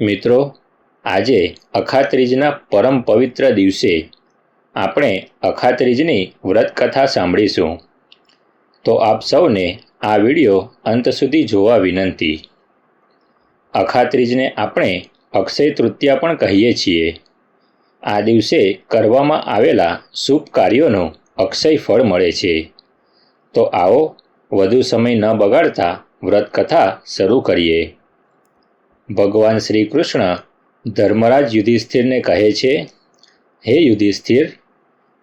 મિત્રો, આજે અખાત્રીજના પરમ પવિત્ર દિવસે આપણે અખાત્રીજની વ્રતકથા સાંભળીશું. તો આપ સૌને આ વિડિયો અંત સુધી જોવા વિનંતી. અખાત્રીજને આપણે અક્ષય તૃતીયા પણ કહીએ છીએ. આ દિવસે કરવામાં આવેલા શુભ કાર્યોનું અક્ષય ફળ મળે છે. તો આવો વધુ સમય ન બગાડતા વ્રતકથા શરૂ કરીએ. ભગવાન શ્રી કૃષ્ણ ધર્મરાજ યુધિષ્ઠિરને કહે છે, હે યુધિષ્ઠિર,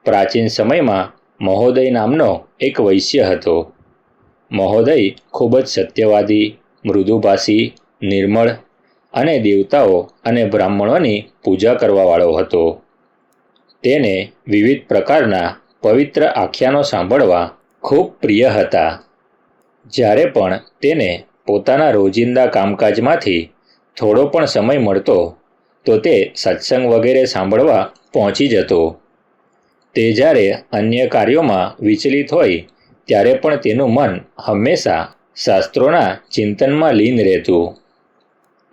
પ્રાચીન સમયમાં મહોદય નામનો એક વૈશ્ય હતો. મહોદય ખૂબ જ સત્યવાદી, મૃદુભાષી, નિર્મળ અને દેવતાઓ અને બ્રાહ્મણોની પૂજા કરવાવાળો હતો. તેને વિવિધ પ્રકારના પવિત્ર આખ્યાનો સાંભળવા ખૂબ પ્રિય હતા. જ્યારે પણ તેને પોતાના રોજિંદા કામકાજમાંથી થોડો પણ સમય મળતો, તો તે સત્સંગ વગેરે સાંભળવા પહોંચી જતો. તે જ્યારે અન્ય કાર્યોમાં વિચલિત હોય, ત્યારે પણ તેનું મન હંમેશા શાસ્ત્રોના ચિંતનમાં લીન રહેતું.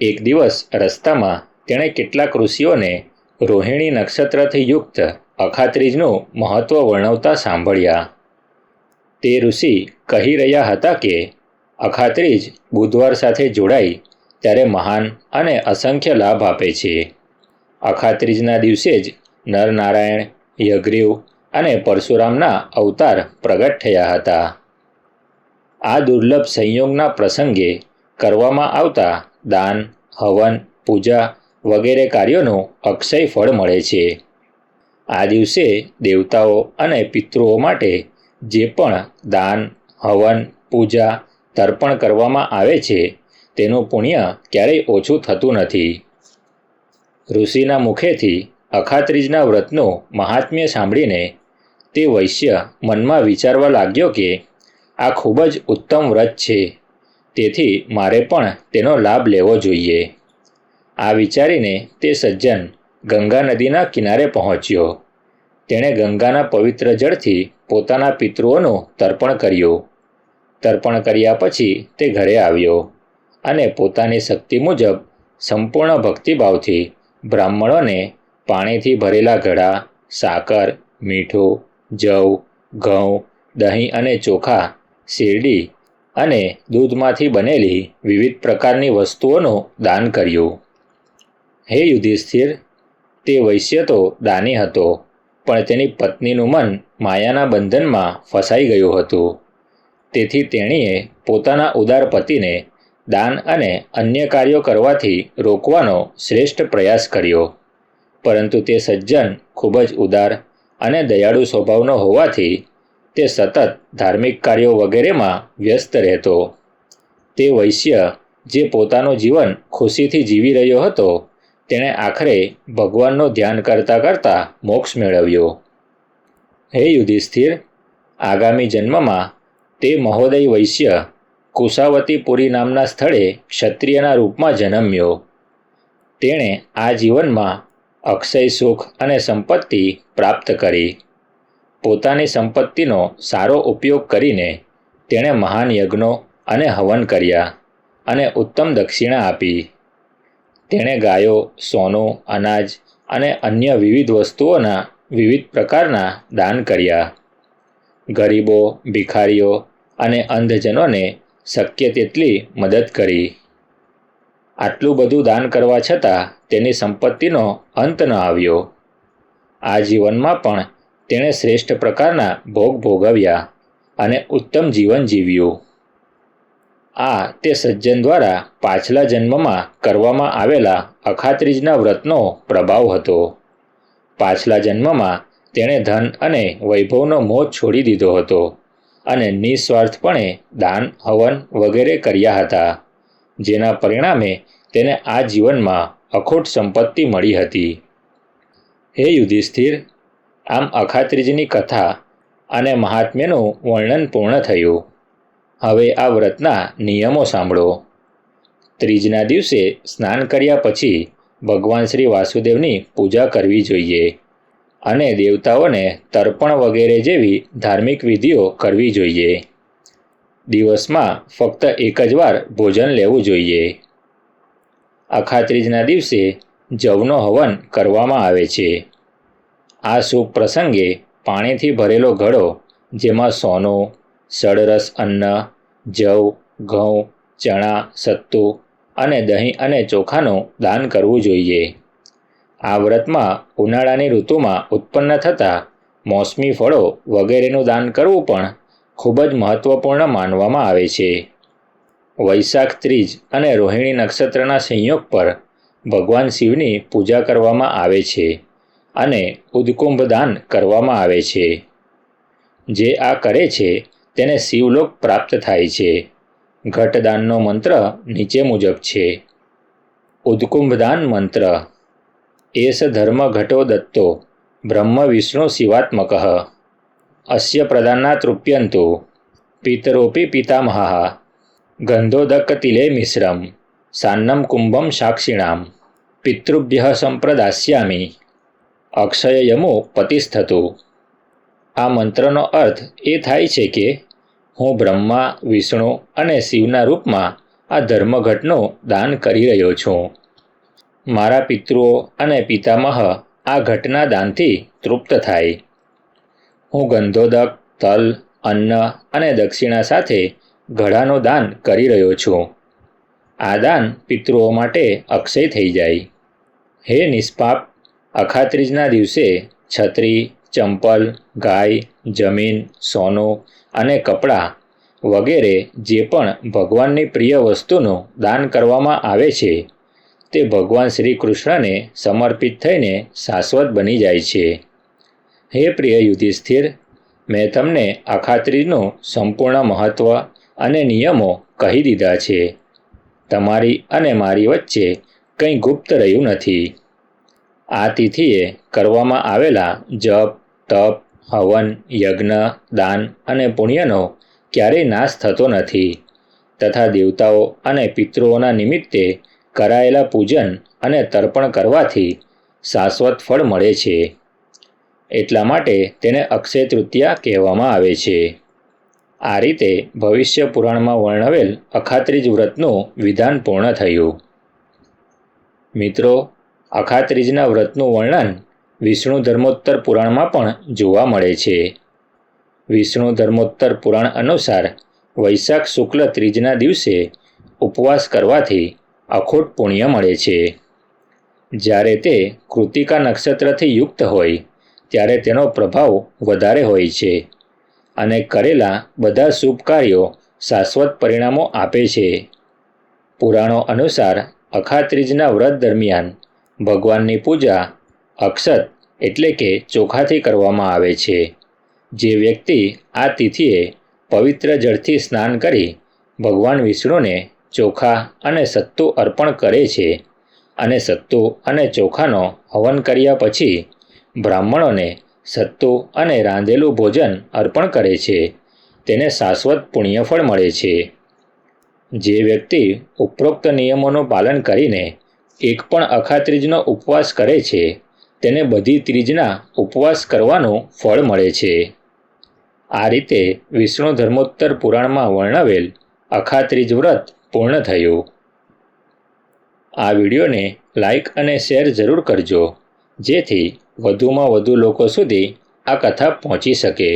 એક દિવસ રસ્તામાં તેણે કેટલાક ઋષિઓને રોહિણી નક્ષત્રથી યુક્ત અખાત્રીજનું મહત્વ વર્ણવતા સાંભળ્યા. તે ઋષિ કહી રહ્યા હતા કે, અખાત્રીજ બુધવાર સાથે જોડાઈ ત્યારે મહાન અને અસંખ્ય લાભ આપે છે. અખાત્રીજના દિવસે જ નરનારાયણ યગ્રીવ અને પરશુરામના અવતાર પ્રગટ થયા હતા. આ દુર્લભ સંયોગના પ્રસંગે કરવામાં આવતા દાન, હવન, પૂજા વગેરે કાર્યોનું અક્ષય ફળ મળે છે. આ દિવસે દેવતાઓ અને પિતૃઓ માટે જે પણ દાન, હવન, પૂજા, તર્પણ કરવામાં આવે છે તેનું પુણ્ય ક્યારેય ઓછું થતું નથી. ઋષિના મુખેથી અખાત્રીજના વ્રતનું મહાત્મ્ય સાંભળીને તે વૈશ્ય મનમાં વિચારવા લાગ્યો કે, આ ખૂબ જ ઉત્તમ વ્રત છે. તેથી મારે પણ તેનો લાભ લેવો જોઈએ. આ વિચારીને તે સજ્જન ગંગા નદીના કિનારે પહોંચ્યો. તેણે ગંગાના પવિત્ર જળથી પોતાના પિતૃઓનું તર્પણ કર્યું. તર્પણ કર્યા પછી તે ઘરે આવ્યો. અને પોતાની શક્તિ મુજબ સંપૂર્ણ ભક્તિભાવથી બ્રાહ્મણોને પાણીથી ભરેલા ઘડા, સાકર, મીઠું, જવ, ઘઉં, દહીં અને ચોખા, શેરડી અને દૂધમાંથી બનેલી વિવિધ પ્રકારની વસ્તુઓનું દાન કર્યું. હે યુધિષ્ઠિર, તે વૈશ્ય તો દાની હતો, પણ તેની પત્નીનું મન માયાના બંધનમાં ફસાઈ ગયું હતું. તેથી તેણીએ પોતાના ઉદાર પતિને દાન અને અન્ય કાર્યો કરવાથી રોકવાનો શ્રેષ્ઠ પ્રયાસ કર્યો. પરંતુ તે સજ્જન ખૂબ જ ઉદાર અને દયાળુ સ્વભાવનો હોવાથી તે સતત ધાર્મિક કાર્યો વગેરેમાં વ્યસ્ત રહેતો. તે વૈશ્ય જે પોતાનું જીવન ખુશીથી જીવી રહ્યો હતો, તેણે આખરે ભગવાનનું ધ્યાન કરતાં કરતાં મોક્ષ મેળવ્યો. હે યુધિષ્ઠિર, આગામી જન્મમાં તે મહોદય વૈશ્ય કુશાવતીપુરી નામના સ્થળે ક્ષત્રિયના રૂપમાં જન્મ્યો. તેણે આ જીવનમાં અક્ષય સુખ અને સંપત્તિ પ્રાપ્ત કરી. પોતાની સંપત્તિનો સારો ઉપયોગ કરીને તેણે મહાન યજ્ઞો અને હવન કર્યા અને ઉત્તમ દક્ષિણા આપી. તેણે ગાયો, સોનું, અનાજ અને અન્ય વિવિધ વસ્તુઓના વિવિધ પ્રકારના દાન કર્યા. ગરીબો, ભિખારીઓ અને અંધજનોને શક્ય તેટલી મદદ કરી. આટલું બધું દાન કરવા છતાં તેની સંપત્તિનો અંત ન આવ્યો. આ જીવનમાં પણ તેણે શ્રેષ્ઠ પ્રકારના ભોગ ભોગવ્યા અને ઉત્તમ જીવન જીવ્યું. આ તે સજ્જન દ્વારા પાછલા જન્મમાં કરવામાં આવેલા અખાત્રીજના વ્રતનો પ્રભાવ હતો. પાછલા જન્મમાં તેણે ધન અને વૈભવનો મોહ છોડી દીધો હતો. અને નિસ્વાર્થપણે દાન, હવન વગેરે કર્યા હતા. જેના પરિણામે તેને આ જીવનમાં અખોટ સંપત્તિ મળી હતી. હે યુધિષ્ઠિર, આમ અખાત્રીજીની કથા અને મહાત્મ્યનું વર્ણન પૂર્ણ થયું. હવે આ વ્રતના નિયમો સાંભળો. ત્રીજના દિવસે સ્નાન કર્યા પછી ભગવાન શ્રી વાસુદેવની પૂજા કરવી જોઈએ. અને દેવતાઓને તર્પણ વગેરે જેવી ધાર્મિક વિધિઓ કરવી જોઈએ. દિવસમાં ફક્ત એક જ વાર ભોજન લેવું જોઈએ. અખાત્રીજના દિવસે જવનો હવન કરવામાં આવે છે. આ શુભ પ્રસંગે પાણીથી ભરેલો ઘડો, જેમાં સોનું સડરસ અન્ન, જવ, ઘઉં, ચણા, સત્તુ અને દહીં અને ચોખાનું દાન કરવું જોઈએ. આ વ્રતમાં ઉનાળાની ઋતુમાં ઉત્પન્ન થતા મોસમી ફળો વગેરેનું દાન કરવું પણ ખૂબ જ મહત્વપૂર્ણ માનવામાં આવે છે. વૈશાખ ત્રીજ અને રોહિણી નક્ષત્રના સંયોગ પર ભગવાન શિવની પૂજા કરવામાં આવે છે અને ઉદકુંભ દાન કરવામાં આવે છે. જે આ કરે છે તેને શિવલોક પ્રાપ્ત થાય છે. ઘટદાનનો મંત્ર નીચે મુજબ છે. ઉદકુંભદાન મંત્ર એસ ધર્મ ઘટો દત્તો બ્રહ્મ વિષ્ણુ શિવાત્મક અસ્ય પ્રધાના તૃપ્યંતુ પિતરોપી પિતામહા ગંધોદક તિલે મિશ્રમ સાન્નમ કુંભમ સાક્ષિણામ પિતૃભ્ય સંપ્રદાસ્યામી અક્ષયયમો પતિસ્થતુ આ મંત્રનો અર્થ એ થાય છે કે હું બ્રહ્મા, વિષ્ણુ અને શિવના રૂપમાં આ ધર્મઘટનું દાન કરી રહ્યો છું. મારા પિતૃઓ અને પિતામહ આ ઘટના દાનથી તૃપ્ત થાય. હું ગંધોદક, તલ, અન્ન અને દક્ષિણા સાથે ઘડાનું દાન કરી રહ્યો છું. આ દાન પિતૃઓ માટે અક્ષય થઈ જાય. હે નિષ્પાપ, અખાત્રીજના દિવસે છત્રી, ચંપલ, ગાય, જમીન, સોનું અને કપડાં વગેરે જે પણ ભગવાનની પ્રિય વસ્તુનું દાન કરવામાં આવે છે તે ભગવાન શ્રી કૃષ્ણને સમર્પિત થઈને શાશ્વત બની જાય છે. હે પ્રિય યુધિષ્ઠિર, મેં તમને અખાત્રીનું સંપૂર્ણ મહત્ત્વ અને નિયમો કહી દીધા છે. તમારી અને મારી વચ્ચે કંઈ ગુપ્ત રહ્યું નથી. આ તિથિએ કરવામાં આવેલા જપ, તપ, હવન, યજ્ઞ, દાન અને પુણ્યનો ક્યારેય નાશ થતો નથી. તથા દેવતાઓ અને પિતૃઓના નિમિત્તે કરાયેલા પૂજન અને તર્પણ કરવાથી શાશ્વત ફળ મળે છે. એટલા માટે તેને અક્ષય તૃતીયા કહેવામાં આવે છે. આ રીતે ભવિષ્ય પુરાણમાં વર્ણવેલ અખાત્રીજ વ્રતનું વિધાન પૂર્ણ થયું. મિત્રો, અખાત્રીજના વ્રતનું વર્ણન વિષ્ણુ ધર્મોત્તર પુરાણમાં પણ જોવા મળે છે. વિષ્ણુ ધર્મોત્તર પુરાણ અનુસાર વૈશાખ શુક્લ ત્રીજના દિવસે ઉપવાસ કરવાથી અખોટ પુણ્ય મળે છે. જ્યારે તે કૃતિકા નક્ષત્રથી યુક્ત હોય, ત્યારે તેનો પ્રભાવ વધારે હોય છે અને કરેલા બધા શુભ કાર્યો શાશ્વત પરિણામો આપે છે. પુરાણો અનુસાર અખાત્રીજના વ્રત દરમિયાન ભગવાનની પૂજા અક્ષત એટલે કે ચોખાથી કરવામાં આવે છે. જે વ્યક્તિ આ તિથિએ પવિત્ર જળથી સ્નાન કરી ભગવાન વિષ્ણુને ચોખા અને સત્તુ અર્પણ કરે છે અને સત્તુ અને ચોખાનો હવન કર્યા પછી બ્રાહ્મણોને સત્તુ અને રાંધેલું ભોજન અર્પણ કરે છે. તેને શાશ્વત પુણ્યફળ મળે છે. જે વ્યક્તિ ઉપરોક્ત નિયમોનું પાલન કરીને એક પણ અખાત્રીજનો ઉપવાસ કરે છે, તેને બધી ત્રીજના ઉપવાસ કરવાનું ફળ મળે છે. આ રીતે વિષ્ણુ ધર્મોત્તર પુરાણમાં વર્ણવેલ અખાત્રીજ વ્રત પૂર્ણ થયું. આ વિડીયોને લાઈક અને શેર જરૂર કરજો, જેથી વધુમાં વધુ લોકો સુધી આ કથા પહોંચી શકે.